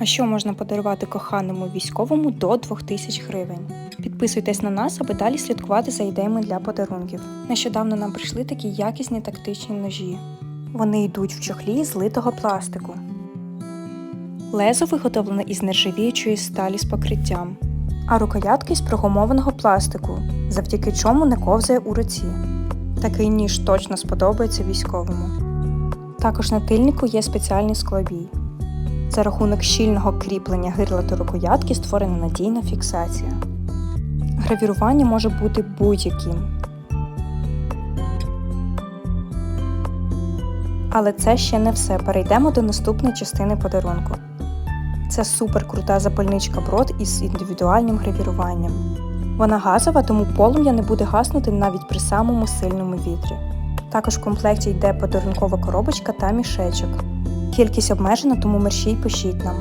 А що можна подарувати коханому військовому до 2000 гривень? Підписуйтесь на нас, аби далі слідкувати за ідеями для подарунків. Нещодавно нам прийшли такі якісні тактичні ножі. Вони йдуть в чохлі з литого пластику. Лезо виготовлене із нержавіючої сталі з покриттям, а рукоятки з прогумованого пластику, завдяки чому не ковзає у руці. Такий ніж точно сподобається військовому. Також на тильнику є спеціальний склобій. За рахунок щільного кріплення гирла до рукоятки створена надійна фіксація. Гравірування може бути будь-яким. Але це ще не все. Перейдемо до наступної частини подарунку. Це супер крута запальничка брод із індивідуальним гравіруванням. Вона газова, тому полум'я не буде гаснути навіть при самому сильному вітрі. Також в комплекті йде подарункова коробочка та мішечок. Кількість обмежена, тому мерщій пишіть нам.